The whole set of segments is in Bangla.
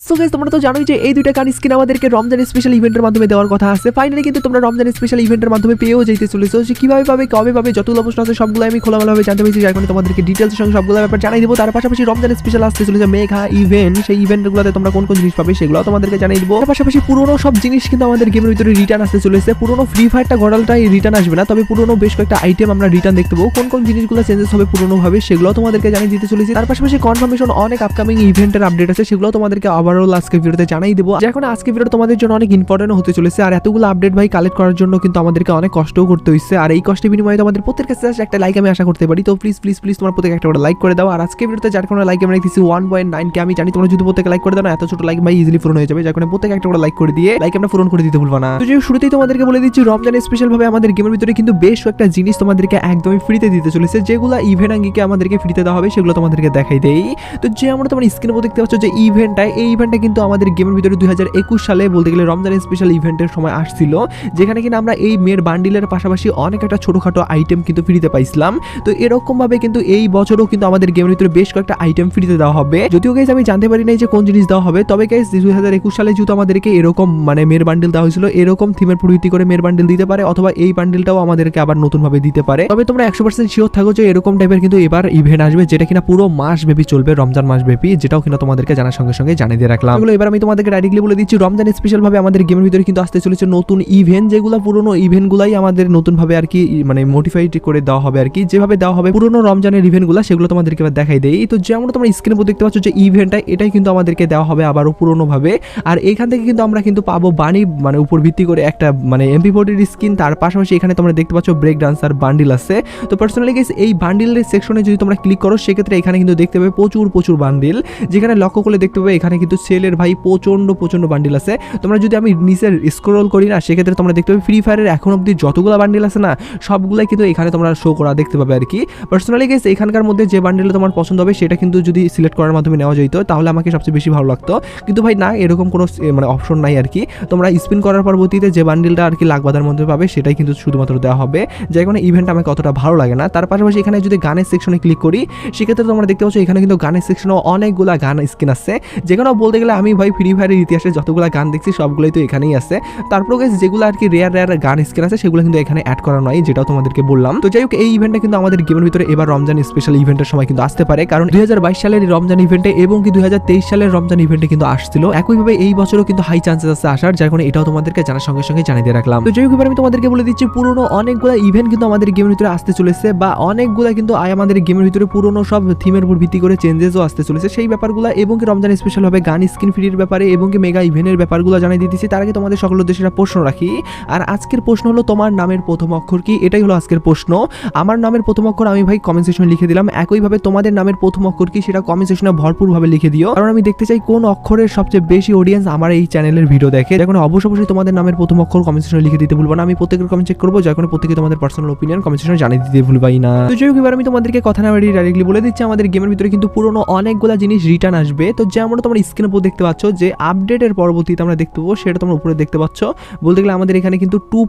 সো গাইস তোমরা তো জানোই যে এই দুইটা গান স্কিন আমাদেরকে রমজান স্পেশাল ইভেন্টের মাধ্যমে দেওয়ার কথা আছে। ফাইনালি কিন্তু তোমরা রমজান স্পেশাল ইভেন্টের মাধ্যমে পেয়েও যেতে চলেছো। যে কীভাবে পাবে, কবে পাবে যতগুলো প্রশ্ন আছে সবগুলো আমি খোলামেলাভাবে জানতে পেরেছি। যার কারণে তোমাদেরকে ডিটেলসের সঙ্গে সবগুলো ব্যাপার জানাই দেবো। তার পাশাপাশি রমজান স্পেশাল আসতে চলেছে মেঘা ইভেন্ট সেই ইভেন্টগুলোতে তোমরা কোন কোন জিনিস পাবে সেগুলো তোমাদেরকে জানিয়ে দেবো। তার পাশাপাশি পুরোনো সব জিনিস কিন্তু আমাদের গেমের ভিতরে রিটার্ন আসতে চলেছে। পুরোনো ফ্রি ফায়ারটা গড়ালটাই রিটার্ন আসবে না। তবে পুরোনো বেশ কয়েকটা আইটেম আমরা রিটার্ন দেখতে পাবো। কোন কোন জিনিসগুলো চেঞ্জেস হবে পুরোনো ভাবে সেগুলো তোমাদেরকে জানিয়ে দিতে চলেছি। তার পাশাপাশি কনফার্মেশন অনেক আপকামিং ইভেন্টের আপডেট আছে। সেগুলো তোমাদেরকে ওভারঅল আজকে ভিডিওতে জানাই দেবো। এখন আজকে ভিডিও তোমাদের জন্য অনেক ইম্পর্টেন্ট হতে চলেছে। আর এতগুলো আপডেট ভাই কালেক্ট করার জন্য কিন্তু আমাদেরকে অনেক কষ্টও করতে হয়েছে। আর এই কষ্টের বিনিময়ে তোমাদের প্রত্যেকের কাছে একটা লাইক আমি আশা করতে পারি। তো প্লিজ প্লিজ প্লিজ তোমার প্রত্যেক একটা লাইক করে দাও। আর আজকে ভিডিওতে যার কোনো লাইক আমি রেখেছি ওয়ান পয়েন্ট নাইন কে আমি জানি তোমরা যদি প্রত্যেকে লাইক করে দাও এত ছোট লাইক ভাই ইজিলি পূরণ হয়ে যাবে। যার প্রত্যেক একটা লাইক করে দিয়ে লাইক আমরা পূরণ করে দিতে ভুলবা না। তো যে শুরুতেই তোমাদেরকে বলে দিচ্ছি, রমজান স্পেশাল ভাবে আমাদের গেমের ভিতরে কিন্তু বেশ কয়েকটা জিনিস তোমাদেরকে একদমই ফ্রিতে দিতে চলেছে। যেগুলো ইভেন্ট আঙ্গিকে আমাদেরকে ফ্রিতে দেওয়া হবে, সেগুলো তোমাদেরকে দেখাই দেই। তো যে আমরা তোমার স্ক্রিনের উপর দেখতে পাচ্ছ যে ইভেন্টটা এই ইভেন্টটা কিন্তু আমাদের গেমের ভিতরে দুই হাজার একুশ সালে বলতে গেলে রমজান স্পেশাল ইভেন্টের সময় আসছিল, যেখানে কিনা আমরা এই মেয়ের বান্ডিলের পাশাপাশি অনেক একটা ছোটোখাটো আইটেম কিন্তু ফ্রিতে পাইছিলাম। তো এরকমভাবে কিন্তু এই বছরও কিন্তু আমাদের গেমের ভিতরে বেশ কয়েকটা আইটেম ফ্রিতে দেওয়া হবে। যদিও গাইজ আমি জানতে পারি নাই যে কোন জিনিস দেওয়া হবে, তবে গাইজ দুই হাজার একুশ সালে যেহেতু আমাদেরকে এরকম মানে মেয়ের বান্ডিল দেওয়া হয়েছিল, এরকম থিমের প্রবৃত্তি করে মেয়ের বান্ডিল দিতে পারে, অথবা এই বান্ডিলটাও আমাদেরকে আবার নতুনভাবে দিতে পারে। তবে তোমরা একশো পার্সেন্ট শিওর থাকো যে এরকম টাইপের কিন্তু এবার ইভেন্ট আসবে, যেটা কিনা পুরো মাস ব্যাপী চলবে, রমজান মাস ব্যাপী যেটাও কিনা তোমাদেরকে জানার সঙ্গে সঙ্গে জানিয়ে দিয়ে রাখলাম। এগুলো এবার আমি তোমাদেরকে ডাইরেক্টলি বলে দিচ্ছি, রমজান স্পেশাল ভাবে আমাদের গেমের ভিতরে কিন্তু আসতে চলেছে নতুন ইভেন্ট যেগুলো পুরোনো ইভেন্টগুলাই আমাদের নতুনভাবে আর কি মানে মোটিফাইড করে দেওয়া হবে আর কি। যেভাবে দেওয়া হবে পুরোনো রমজানের ইভেন্টগুলো সেগুলো তোমাদেরকে এবার দেখাই দেই। তো যেমন তোমরা স্ক্রিনে দেখতে পাচ্ছ যে ইভেন্টটা এটাই কিন্তু আমাদেরকে দেওয়া হবে আবারও পুরোনোভাবে। আর এখান থেকে কিন্তু আমরা কিন্তু পাবো বাণী মানে উপর ভিত্তি করে একটা মানে এমপি ফোর্টির স্কিন তার পাশাপাশি এখানে তোমরা দেখতে পাচ্ছ ব্রেক ডান্সার বান্ডিল আছে। তো পার্সোনালি গেস এই বান্ডিলের সেকশনে যদি তোমরা ক্লিক করো, সেক্ষেত্রে এখানে কিন্তু দেখতে পাবে প্রচুর প্রচুর বান্ডিল যেখানে লক্ষ্য করলে দেখতে পাবে, এখানে কিন্তু সেলের ভাই প্রচণ্ড প্রচণ্ড বান্ডিল আছে। তোমরা যদি আমি নিচের স্ক্রোল করি না, সেক্ষেত্রে তোমরা দেখতে পাবে ফ্রি ফায়ারের এখন অব্দি যতগুলো বান্ডিল আছে না, সবগুলাই কিন্তু এখানে তোমরা শো করা দেখতে পাবে আর কি। পার্সোনালি গেস এখানকার মধ্যে যে বান্ডিলটা তোমার পছন্দ হবে, সেটা কিন্তু যদি সিলেক্ট করার মাধ্যমে নেওয়া যেত তাহলে আমাকে সবচেয়ে বেশি ভালো লাগতো। কিন্তু ভাই না, এরকম কোনো মানে অপশন নাই আর কি। তোমরা স্পিন করার পরবর্তীতে যে বান্ডিলটা আর কি লাখবাদার মধ্যে পাবে, সেটাই কিন্তু শুধুমাত্র দেওয়া হবে। যে কোনো ইভেন্ট আমাকে অতটা ভালো লাগে না। তার পাশাপাশি এখানে যদি গানের সেকশনে ক্লিক করি, সেক্ষেত্রে তোমরা দেখতে পাচ্ছ, এখানে কিন্তু গানের সেকশনেও অনেকগুলা গান স্কিন আছে। যেখানেও বলতে গেলে আমি ভাই ফ্রি ফায়ারের ইতিহাসে যতগুলো গান দেখছি, সবগুলোই তো এখানেই আছে। তারপর guys, যেগুলো আর কি রেয়ার রেয়ার গান স্কিন আছে, সেগুলো কিন্তু এখানে অ্যাড করা নয়, যেটাও তোমাদেরকে বললাম। তো যাই হোক, এই ইভেন্টটা কিন্তু আমাদের গেমের ভিতরে এবার রমজান স্পেশাল ইভেন্টের সময় কিন্তু আসতে পারে। কারণ দুই হাজার বাইশ সালের রমজান ইভেন্টে এবং কি দু হাজার তেইশ সালের রমজান ইভেন্টে কিন্তু আসছিল। একইভাবে এই বছরও কিন্তু হাই চান্সেস আছে আসার, যার কারণে এটাও তোমাদেরকে জানার সঙ্গে সঙ্গে জানিয়ে দিয়ে রাখলাম। তো যাই হোক আমি তোমাদেরকে বলে দিচ্ছি, পুরোনো অনেকগুলো ইভেন্ট কিন্তু আমাদের গেমের ভিতরে আসতে চলেছে বা অনেকগুলো কিন্তু আমাদের গেমের ভিতরে পুরোনো সব থিমের উপর ভিত্তি করে চেঞ্জেসও আসতে চলেছে। সেই ব্যাপারগুলো এবং কি রমজান স্পেশাল হবে গান স্ক্রিন ফ্রির ব্যাপারে এবং কি মেগা ইভেন্টের ব্যাপারগুলো জানিয়ে দিতেছি তার আগে তোমাদের সকল উদ্দেশ্যে প্রশ্ন রাখি। আর আজকের প্রশ্ন হলো, তোমার নামের প্রথম অক্ষর কি? এটাই হলো আজকের প্রশ্ন। আমার নামের প্রথম অক্ষর আমি ভাই কমেন্ট সেকশনে লিখে দিলাম। একইভাবে তোমাদের নামের প্রথম অক্ষর কি সেটা কমেন্ট সেকশনে ভরপুরভাবে লিখে দিও। কারণ আমি দেখতে চাই কোন অক্ষরের সবচেয়ে বেশি অডিয়েন্স আমার এই চ্যানেলের ভিডিও দেখে। এখন অবশ্যই অবশ্যই তোমাদের নামের প্রথম অক্ষর কমেন্ট সেকশনে লিখে দিতে ভুলবো না। আমি প্রত্যেকের কমেন্ট চেক করব কারণে প্রত্যেকে তোমাদের পার্সোনাল ওপিনিয়ন কমেন্ট সেকশনে জানিয়ে দিতে ভুলবাই না। তো যাই হোক, এবার আমি তোমাদেরকে কথা না বাড়িয়ে ডাইরেক্টলি বলে দিচ্ছি। আমাদের গেমের ভিতরে কিন্তু পুরোনো অনেকগুলো জিনিস রিটার্ন আসবে। তো যেমন তোমরা স্ক্রিনের উপর দেখতে পাচ্ছ যে আপডেটের পরবর্তীতে আমরা দেখতে পাবো, সেটা তোমরা উপরে দেখতে পাচ্ছ। বলতে গেলে আমাদের এখানে কিন্তু টু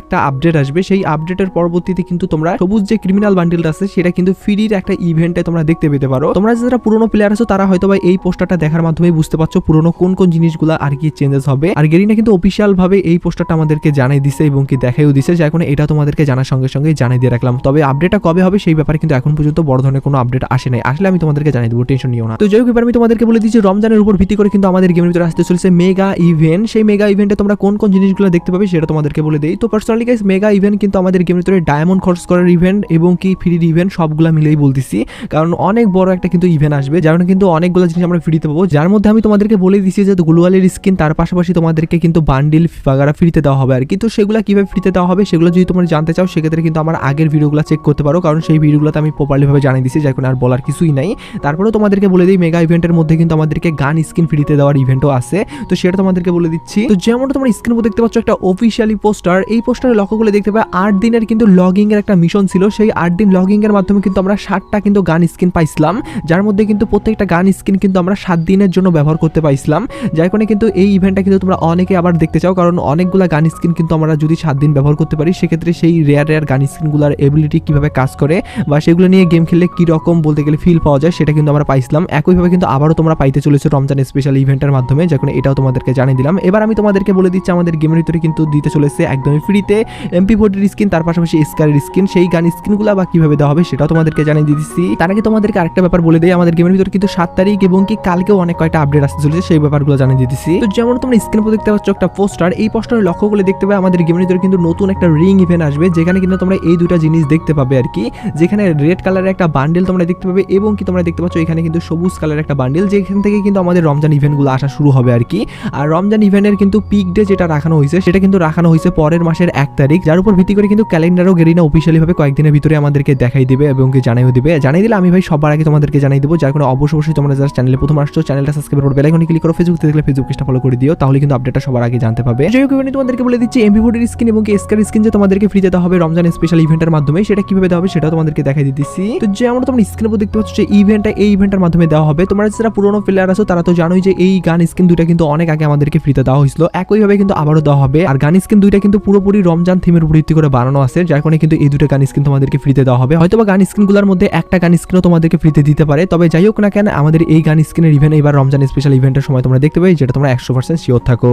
একটা আপডেট আসবে। সেই আপডেটের পরবর্তীতে কিন্তু তোমরা সবুজ যে ক্রিমিনাল বান্ডিলটা আছে, সেটা কিন্তু ফ্রির একটা ইভেন্টে তোমরা দেখতে পেতে পারো। তোমরা যারা পুরোনো প্লেয়ার আছো, তারা হয়তো এই পোস্টারটা দেখার মাধ্যমে বুঝতে পারছ পুরোনো কোন কোন জিনিসগুলো আর কি চেঞ্জেস হবে। আর গেরিনা কিন্তু অফিসিয়াল ভাবে এই পোস্টারটা আমাদেরকে জানাই দিছে এবং কি দেখাইও দিছে, যার কারণে এটা তোমাদেরকে জানার সঙ্গে সঙ্গে জানাই দিয়ে রাখলাম। তবে আপডেটটা কবে হবে, সেই ব্যাপারে কিন্তু এখন পর্যন্ত বড় ধরনের কোনো আপডেট আসে নাই। আসলে আমি তোমাদেরকে জানিয়ে দেবো, টেনশন নিও না। তো যাই হোক, এবার আমি তোমাদেরকে বলে দিচ্ছি রমজানের উপর ভিত্তি করে কিন্তু আমাদের গেমের ভিতরে আসতে চলেছে মেগা ইভেন্ট। সেই মেগা ইভেন্টে তোমরা কোন কোন জিনিসগুলো দেখতে পাবে সেটা তোমাদেরকে বলে দেই। তো পার্সোনালি গাইস মেগা ইভেন্ট কিন্তু আমাদের গেমের ভিতরে ডায়মন্ড খরচ করার ইভেন্ট এবং কি ফ্রির ইভেন্ট সবগুলো মিলেই বলতেছি। কারণ অনেক বড় একটা কিন্তু ইভেন্ট আসবে, যার কিন্তু অনেকগুলো জিনিস আমরা ফ্রিতে পাবো। যার মধ্যে আমি তোমাদেরকে বলে দিচ্ছি যে গ্লোয়ালের স্কিন তার পাশাপাশি তোমাদেরকে কিন্তু বান্ডিল বাগারা ফ্রিতে দেওয়া হবে আর কিন্তু সেগুলো কীভাবে ফ্রিতে দেওয়া হবে সেগুলো যদি তোমরা জানতে চাও, সেক্ষেত্রে কিন্তু আমার আগের ভিডিওগুলো চেক করতে পারো। কারণ সেই ভিডিওগুলোতে আমি প্রপারলিভাবে জানিয়ে দিচ্ছি যার কারণে আর বলার কিছুই নাই। তারপরেও তোমাদেরকে বলে দিই, মেগা ইভেন্টের মধ্যে কিন্তু আমাদেরকে গান স্কিন ফ্রিতে দেওয়ার ইভেন্টও আছে। তো সেটা তোমাদেরকে বলে দিচ্ছি। তো যেমন তোমরা স্ক্রিন দেখতে পাচ্ছ, একটা অফিসিয়ালি পোস্টার এই পোস্টারে লক্ষ্য করে দেখতে পাবে, আট দিনের কিন্তু লগিং এর একটা মিশন ছিল। সেই আট দিন লগিং এর মাধ্যমে কিন্তু আমরা ষাটটা কিন্তু গান স্ক্রিন পাইছিলাম। যার মধ্যে কিন্তু প্রত্যেকটা গান স্ক্রিন কিন্তু আমরা সাত দিনের জন্য ব্যবহার করতে পাইছিলাম। যার কারণে কিন্তু এই ইভেন্টটা কিন্তু তোমরা অনেকে আবার দেখতে চাও, কারণ অনেকগুলা গান স্ক্রিন কিন্তু আমরা যদি সাত দিন ব্যবহার করতে পারি, সেক্ষেত্রে সেই রেয়ার রেয়ার গান স্ক্রিনগুলোর এবিলিটি কীভাবে কাজ করে বা সেগুলো নিয়ে গেম খেললে কি রকম বলতে গেলে ফিল পাওয়া যায়, সেটা কিন্তু আমরা পাইছিলাম। একইভাবে কিন্তু আবারও তোমরা পাইতে চলেছো রমজান স্পেশাল ইভেন্টের মাধ্যমে, যখন এটাও তোমাদেরকে জানিয়ে দিলাম। এবার আমি তোমাদেরকে বলে দিচ্ছি, আমাদের গেমের ভিতরে কিন্তু দিতে চলেছে একদমই ফ্রিতে এমপি ফোর্টির স্কিন তার পাশাপাশি স্কারের স্কিন সেই গান স্কিনগুলো বা কীভাবে দেওয়া হবে সেটাও তোমাদেরকে জানিয়ে দিচ্ছি। তার আগে তোমাদেরকে আরেকটা ব্যাপার বলে দিই, আমাদের গেমের ভিতরে কিন্তু সাত তারিখ এবং কি কালকেও অনেক কয়টা আপডেট আসতে চলেছে, সেই ব্যাপারগুলো জানিয়ে দিতেছি। তো যেমন তোমরা স্ক্রিনে দেখতে পাচ্ছ একটা পোস্টার এই পোস্টারে লক্ষ্য করে দেখতে পাবে, আমাদের গেমের ভিতরে কিন্তু নতুন একটা রিং ইভেন্ট আসবে, যেখানে কিন্তু তোমরা এই দুটা জিনিস দেখতে পাবে আর কি। যেখানে রেড কালারের একটা বান্ডেল তোমরা দেখতে পাবে এবং কি তোমরা দেখতে পাচ্ছ, এখানে কিন্তু সবুজ কালারের একটা বান্ডেল যেখান থেকে কিন্তু আমাদের রমজান ইভেন্টগুলো আসা শুরু হবে আর কি। আর রমজান ইভেন্টের কিন্তু পিক ডে যেটা রাখানো হয়েছে, সেটা কিন্তু রাখানো হয়েছে পরের মাসের এক তারিখ। যার উপর ভিত্তি করে কিন্তু ক্যালেন্ডারও গেরিনা অফিসিয়ালি ভাবে কয়েকদিনের ভিতরে আমাদেরকে দেখাই দিবে এবং কি জানাইও দিবে। জানিয়ে দিলে আমি ভাই সবার আগে তোমাদেরকে জানাই দেবো, যার কোনো অবশ্যই অবশ্যই তোমরা যারা চ্যানেলে প্রথম আসছো চ্যানেলটা সাবস্ক্রাইব করে বেলাইকনে ক্লিক করো ফেসবুক দেখলে ফেসবুক পেজটা ফলো করে দিও, তাহলে কিন্তু আপডেটটা সবার আগে জানতে পাবে। যাই হোক তোমাদেরকে বলে দিচ্ছি এমপি ফোর্টির স্কিন এবং এসকার স্কিন যে তোমাদেরকে ফ্রি দেওয়া হবে রমজান স্পেশাল ইভেন্টের মাধ্যমে, সেটা কীভাবে দেওয়া হবে সেটাও তোমাদেরকে দেখাই দিতেছি। তো যেমন তোমরা স্ক্রিনে উপর দেখতে পাচ্ছ যে ইভেন্টটা এই ইভেন্টের মাধ্যমে দেওয়া হবে। তোমরা যারা পুরোনো প্লেয়ার আছো তারা তো জানোই যে এই গান স্কিন দুইটা কিন্তু অনেক আগে আমাদেরকে ফ্রিতে দেওয়া হয়েছিল। একইভাবে কিন্তু আবারও দেওয়া হবে। আর গান স্কিন দুইটা কিন্তু পুরোপুরি রমজান থিমের উপর ভিত্তি করে বানানো আছে, যার কারণে কিন্তু এই দুটো গান স্কিন তোমাদেরকে ফ্রিতে দেওয়া হবে। হয়তো বা গান স্কিনগুলোর মধ্যে একটা গান স্কিনও তোমাদেরকে ফ্রিতে দিতে পারে। তবে যাই হোক না কেন, আমাদের এই গান স্কিনের ইভেন্ট এবার রমজান স্পেশাল ইভেন্টের সময় তোমরা দেখতে পাই যেটা তোমরা একশো পার্সেন্ট শিওর থাকো।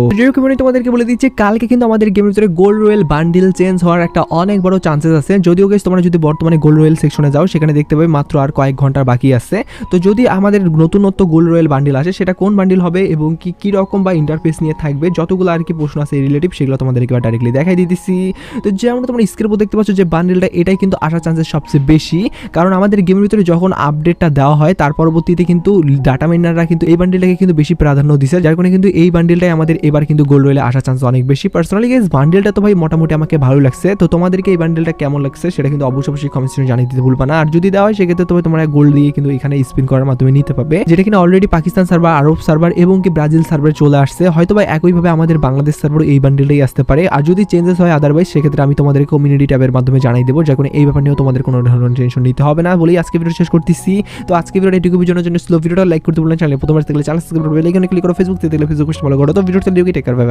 তোমাদেরকে বলে দিচ্ছি, কালকে কিন্তু আমাদের গেমের ভিতরে গোল্ড রয়েল বান্ডিল চেঞ্জ হওয়ার একটা অনেক বড় চান্সেস আছে। যদিও গেছ তোমরা যদি বর্তমানে গোল্ড রয়েল সেকশনে যাও, সেখানে দেখতে পাবে মাত্র আর কয়েক ঘণ্টার বাকি আছে। তো যদি আমাদের নতুনত্ব গোল্ড রয়েল বান্ডিল আসে সেটা কোন বান্ডিল হবে এবং কি কি রকম বা ইন্টারফেস নিয়ে থাকবে, যতগুলো আর কি প্রশ্ন আছে রিলেটিভ সেগুলো তোমাদেরকে ডাইরেক্টলি দেখাই দিতেছি তো যেমন তোমরা স্ক্রিনের উপর দেখতে পাচ্ছ যে বান্ডিলটা এটাই কিন্তু আসার চান্সেস সবচেয়ে বেশি। কারণ আমাদের গেমের ভিতরে যখন আপডেটটা দেওয়া হয়, তার পরবর্তীতে কিন্তু ডাটা মাইনাররা কিন্তু এই বান্ডিলটাকে কিন্তু বেশি প্রাধান্য দিছে, যার কারণে কিন্তু এই বান্ডিলটাই আমাদের এবার কিন্তু গোল্ড রয়েলে আসার চান্স অনেক বেশি। পার্সোনালি গেস বান্ডিলটা তো ভাই মোটামুটি আমাকে ভালো লাগছে। তো তোমাদেরকে এই বান্ডিলটা কেমন লাগছে সেটা কিন্তু অবশ্যই অবশ্যই কমেন্ট সেকশনে জানিয়ে দিতে ভুলবা না। আর যদি দেওয়া হয়, সেক্ষেত্রে তবে তোমরা গোল্ড দিয়ে কিন্তু এখানে স্পিন করার মাধ্যমে নিতে পারবে, যেটা কিনা already Pakistan server, Arab server এবং কি ব্রাজিল সার্ভার চলে আসছে। হয়তো বা একইভাবে আমাদের বাংলাদেশ সার্ভার এই বান্ডিলটাই আসতে পারে। আর যদি চেঞ্জেস হয় আদারওয়াইজ সেক্ষেত্রে আমি তোমাদের কমিউনিটি ট্যাবের মাধ্যমে জানাই দেবো যখন এই ব্যাপার নিয়েও তোমাদের কোনো ধরনের টেনশন নিতে হবে না বলেই আজকে ভিডিও শেষ করতেছি। তো আজকে ভিডিওটা এটুকু জন্য জন্য স্লো ভিডিওটা লাইক করতে বললেন চ্যানেল প্রথমবার দেখলে চ্যানেল সাবস্ক্রাইব করবে এখানে ক্লিক করো ফেসবুক থেকে দেখলে ফেসবুক ফলো করো তো ভিডিওটা লিখে টেক করবে